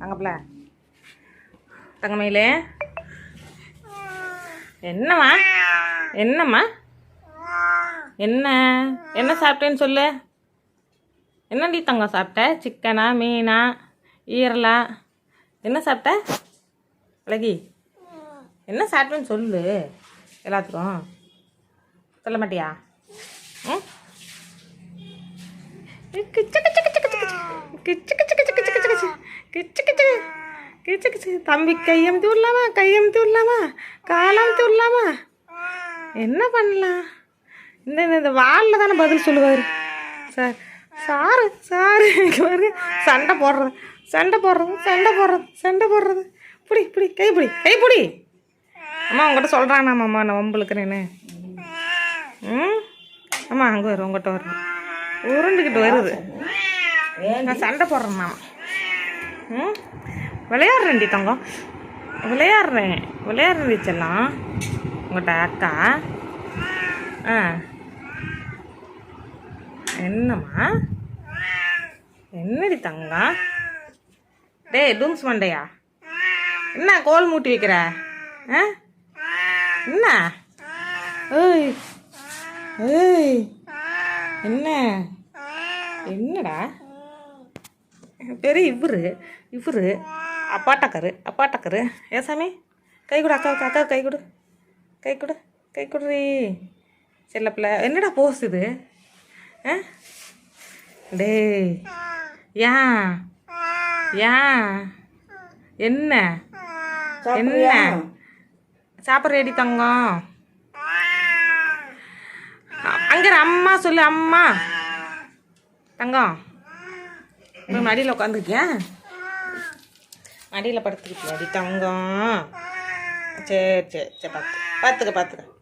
தங்கப்பில தங்கமையிலே. என்னம்மா? என்னம்மா? என்ன? என்ன சாப்பிட்டேன்னு சொல்லு. என்னடி தங்கம் சாப்பிட்ட? சிக்கனா மீனா ஈரலா? என்ன சாப்பிட்ட? அழகி. என்ன சாப்பிட்டேன்னு சொல்லு. எல்லாத்துக்கும். சொல்ல மாட்டியா? ம்? கிச்சு கிச்சு கிச்சு கிச்சு கிச்சு கிச்சு கிச்சு கிச்சு கிச்சு தம்பி கையம் விடலாமா கையம் விடலாமா காலம் விடலாமா என்ன பண்ணலாம்? இந்த இந்த- இந்த வாலில் தானே பதில் சொல்லுவார். Sir sir sir. இங்க சண்டை போடுறது. சண்டை போடுறது. சண்டை போடுறது. சண்டை போடுறது. பிடி பிடி கை பிடி கை பிடி. அம்மா உங்கள்கிட்ட சொல்கிறாங்கண்ணா அம்மா நான் வம்புழுக்கிறேன்னு ம்? அம்மா அங்கே வரும் உங்கள்கிட்ட வரும் உருண்டுக்கிட்டு வருது. நான் சண்டை போடுறேன் மாமா. ம்? விளையாடுறேன்டி தங்கம். விளையாடுறேன். விளையாடுறேன் செல்லம். உங்கள்கிட்ட அக்கா. ஆ. என்னம்மா? என்னடி தங்கம்? டேய் டூம்ஸ் மண்டையா? என்ன கோல் மூட்டி வைக்கிற? ஆ? என்ன? ஏய். ஏய். என்ன? என்னடா? பெரிய இவரு. இவரு அப்பாட்டக்கரு. அப்பாட்டக்கரு. ஏ சாமி? கை கொடு அக்காவுக்கு அக்கா கை கொடு. கை கொடு கை கொடுறி. செல்லப்பிள்ள என்னடா போஸ் இது? ஆ? டேய். ஏன் ஏன் என்ன? என்ன? சாப்பிட்றேடி தங்கம். அங்க அம்மா சொல்லு அம்மா. தங்கம். போய் மடியில் உட்காந்துருக்கியா மடியில் படுத்துக்கிட்டியாடி தங்கம். சரி சரி சரி பார்த்து பார்த்துக்க பார்த்துக்க